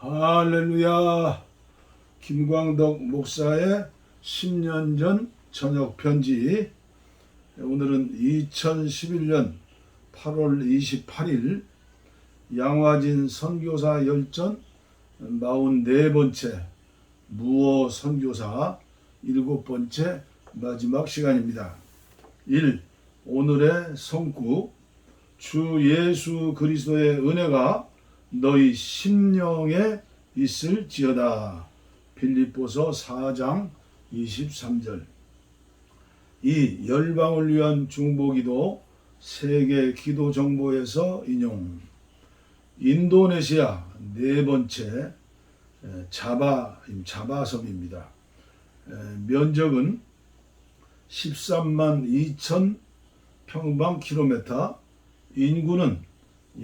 할렐루야. 김광덕 목사의 10년 전 저녁 편지. 오늘은 2011년 8월 28일 양화진 선교사 열전 44번째 무어 선교사 일곱 번째 마지막 시간입니다. 1. 오늘의 성구 주 예수 그리스도의 은혜가 너희 심령에 있을지어다. 빌립보서 4장 23절. 이 열방을 위한 중보기도 세계 기도 정보에서 인용. 인도네시아 네 번째 에, 자바 자바섬입니다. 에, 면적은 13만 2천 평방 킬로미터, 인구는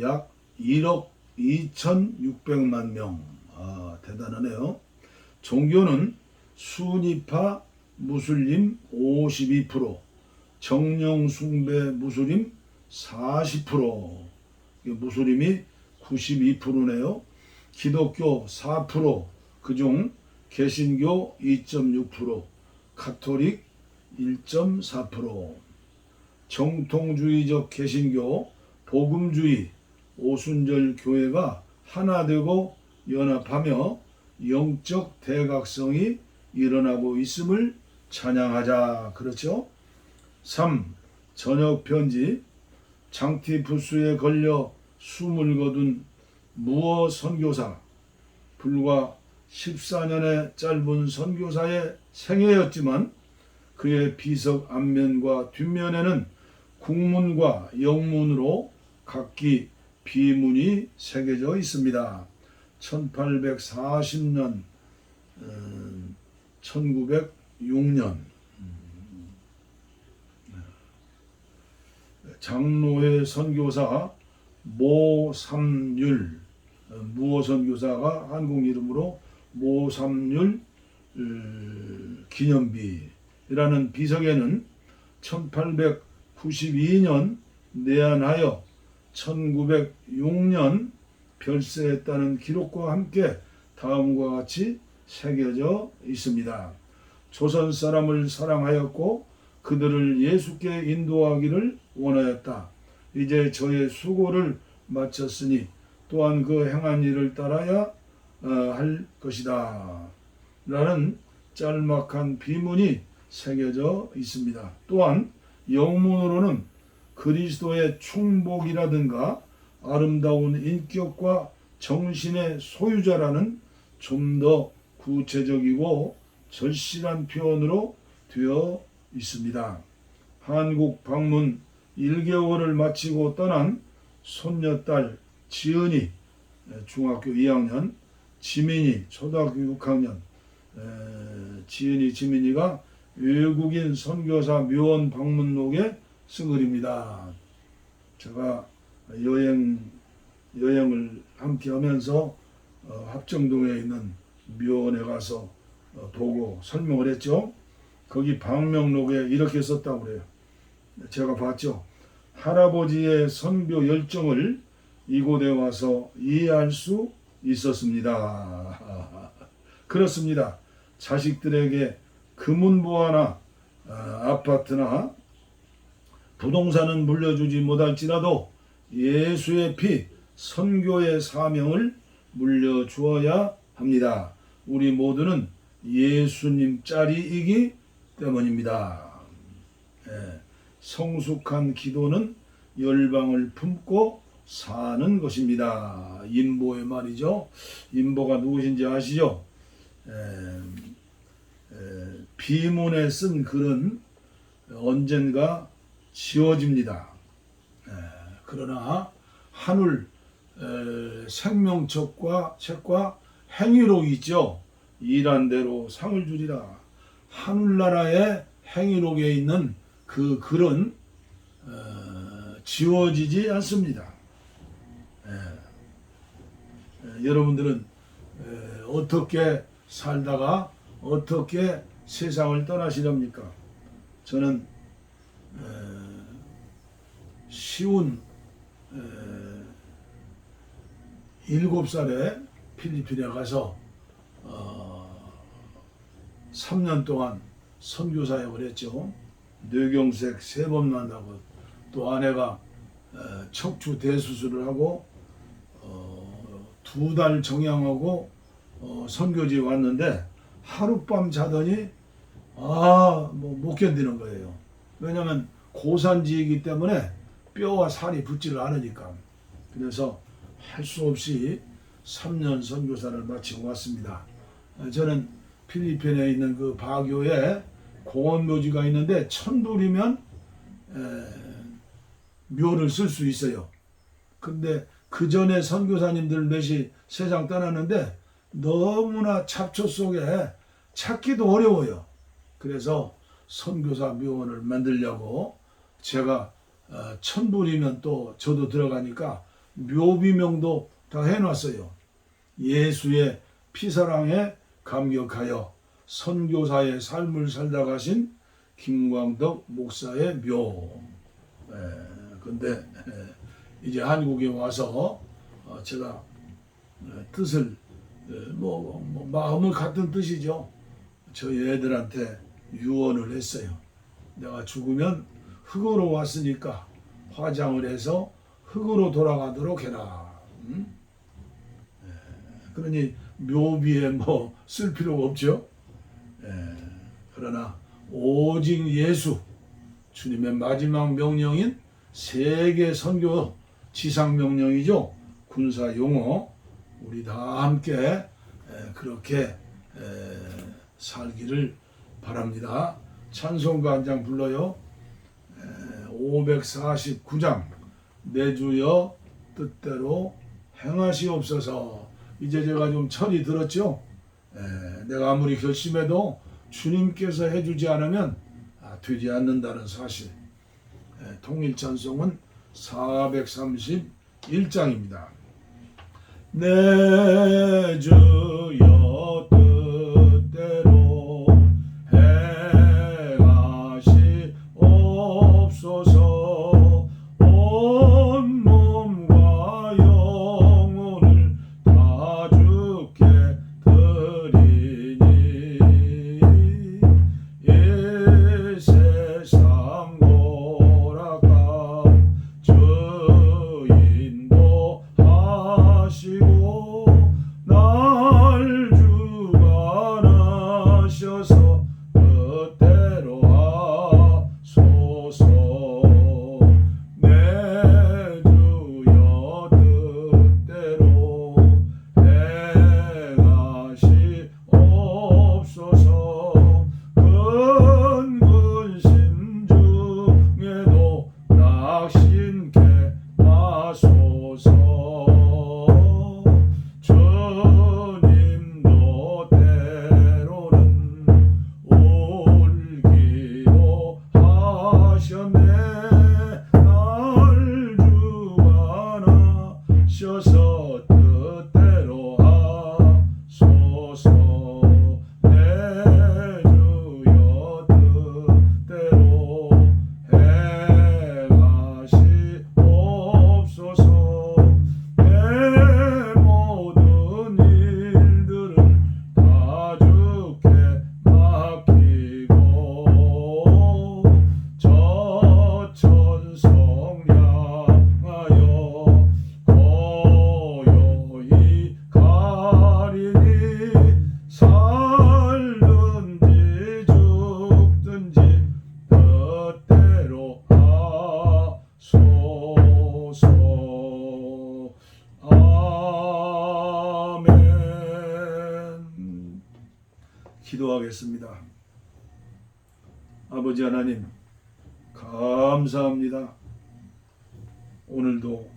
약 1억 2,600만 명. 아, 대단하네요. 종교는 수니파 무슬림 52%, 정령 숭배 무슬림 40%, 이게 무슬림이 92%네요. 기독교 4%, 그중 개신교 2.6%, 카톨릭 1.4%, 정통주의적 개신교, 복음주의, 오순절 교회가 하나 되고 연합하며 영적 대각성이 일어나고 있음을 찬양하자. 그렇죠? 3. 저녁 편지 장티푸스에 걸려 숨을 거둔 무어 선교사 불과 14년의 짧은 선교사의 생애였지만 그의 비석 앞면과 뒷면에는 국문과 영문으로 각기 비문이 새겨져 있습니다. 1840년, 1906년 장로회 선교사 모삼율 어, 무어 선교사가 한국 이름으로 모삼율 어, 기념비라는 비석에는 1892년 내한하여 1906년 별세했다는 기록과 함께 다음과 같이 새겨져 있습니다. 조선 사람을 사랑하였고 그들을 예수께 인도하기를 원하였다. 이제 저의 수고를 마쳤으니 또한 그 행한 일을 따라야 어, 할 것이다. 라는 짤막한 비문이 새겨져 있습니다. 또한 영문으로는 그리스도의 충복이라든가 아름다운 인격과 정신의 소유자라는 좀 더 구체적이고 절실한 표현으로 되어 있습니다. 한국 방문 1개월을 마치고 떠난 손녀딸 지은이 중학교 2학년, 지민이 초등학교 6학년, 지은이 지민이가 외국인 선교사 묘원 방문록에 쓴 글입니다. 제가 여행 여행을 함께 하면서 어, 합정동에 있는 묘원에 가서 어, 보고 설명을 했죠. 거기 방명록에 이렇게 썼다고 그래요. 제가 봤죠. 할아버지의 선교 열정을 이곳에 와서 이해할 수 있었습니다. 그렇습니다. 자식들에게 금은보화나 어, 아파트나 부동산은 물려주지 못할지라도 예수의 피, 선교의 사명을 물려주어야 합니다. 우리 모두는 예수님 짤이기 때문입니다. 예, 성숙한 기도는 열방을 품고 사는 것입니다. 인보의 말이죠. 인보가 누구신지 아시죠? 에, 에, 비문에 쓴 글은 언젠가 지워집니다. 에, 그러나 한울 에, 생명책과 책과 행위록 있죠. 일한 대로 상을 주리라. 하늘나라의 행위록에 있는 그 글은 어, 지워지지 않습니다. 에, 에, 여러분들은 에, 어떻게 살다가 어떻게 세상을 떠나시렵니까? 저는 에, 쉬운 에, 일곱 살에 필리핀에 가서 어, 3년 동안 선교 사역을 했죠. 뇌경색 세번 만나고 또 아내가 어, 척추 대수술을 하고 어, 두달 정양하고 어, 선교지에 왔는데 하룻밤 자더니 아뭐 못 견디는 거예요. 왜냐하면 고산지이기 때문에 뼈와 살이 붙지를 않으니까 그래서 할 수 없이 3년 선교사를 마치고 왔습니다. 어, 저는 필리핀에 있는 그 바교에 공원 묘지가 있는데 천불이면 에, 묘를 쓸 수 있어요. 근데 그 전에 선교사님들 몇이 세상 떠났는데 너무나 잡초 속에 찾기도 어려워요. 그래서 선교사 묘원을 만들려고 제가 어, 천불이면 또 저도 들어가니까 묘비명도 다 해놨어요. 예수의 피사랑에 감격하여 선교사의 삶을 살다 가신 김광덕 목사의 묘. 에, 근데 에, 이제 한국에 와서 어, 제가 에, 뜻을 에, 뭐, 뭐 마음은 같은 뜻이죠. 저희 애들한테 유언을 했어요. 내가 죽으면 흙으로 왔으니까 화장을 해서 흙으로 돌아가도록 해라. 음? 에, 그러니 묘비에 뭐 쓸 필요가 없죠. 에, 그러나 오직 예수 주님의 마지막 명령인 세계 선교 지상 명령이죠. 군사 용어 우리 다 함께 에, 그렇게 에, 살기를 바랍니다. 찬송가 한 장 불러요. 549장 내 주여 뜻대로 행하시옵소서. 이제 제가 좀 철이 들었죠. 에, 내가 아무리 결심해도 주님께서 해주지 않으면 아, 되지 않는다는 사실. 에, 통일 찬송은 431장입니다. 내 주 행 기도하겠습니다. 아버지 하나님 감사합니다. 오늘도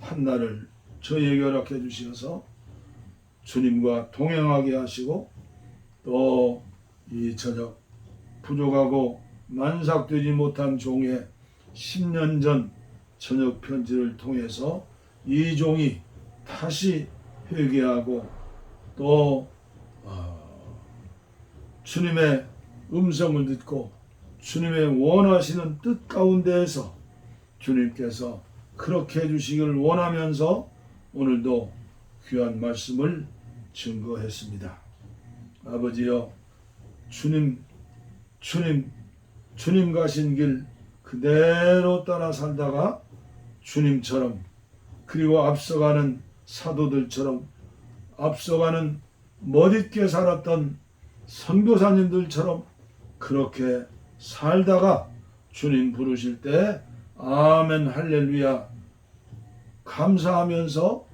한날을 저희에게 허락해 주셔서 주님과 동행하게 하시고 또 이 저녁 부족하고 만삭되지 못한 종의 10년 전 저녁 편지를 통해서 이 종이 다시 회개하고 또 어, 주님의 음성을 듣고 주님의 원하시는 뜻 가운데에서 주님께서 그렇게 해주시기를 원하면서 오늘도 귀한 말씀을 증거했습니다. 아버지여 주님 주님 주님 가신 길 그대로 따라 살다가 주님처럼 그리고 앞서가는 사도들처럼 앞서가는 멋있게 살았던 선교사님들처럼 그렇게 살다가 주님 부르실 때 아멘 할렐루야 감사하면서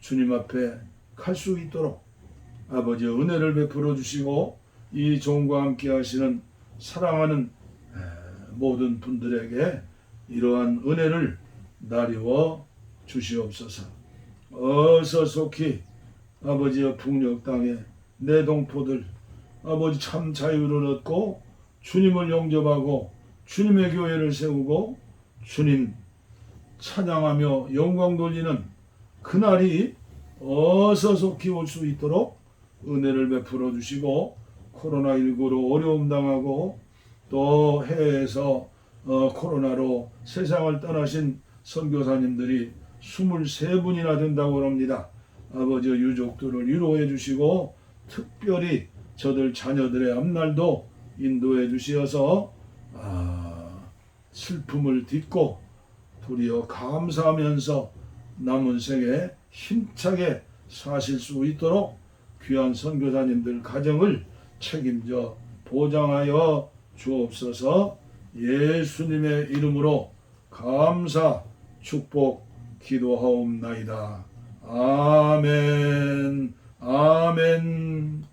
주님 앞에 갈 수 있도록 아버지 은혜를 베풀어 주시고 이 종과 함께 하시는 사랑하는 에, 모든 분들에게 이러한 은혜를 나리워 주시옵소서. 어서 속히 아버지의 북녘 땅에 내 동포들 아버지 참 자유를 얻고 주님을 영접하고 주님의 교회를 세우고 주님 찬양하며 영광 돌리는 그날이 어서 속히 올 수 있도록 은혜를 베풀어 주시고 코로나19로 어려움 당하고 또 해외에서 어, 코로나로 세상을 떠나신 선교사님들이 23분이나 된다고 합니다. 아버지 유족들을 위로해 주시고 특별히 저들 자녀들의 앞날도 인도해 주시어서 아, 슬픔을 딛고 도리어 감사하면서 남은 생에 힘차게 사실 수 있도록 귀한 선교사님들 가정을 책임져 보장하여 주옵소서. 예수님의 이름으로 감사 축복 기도하옵나이다. 아멘. 아멘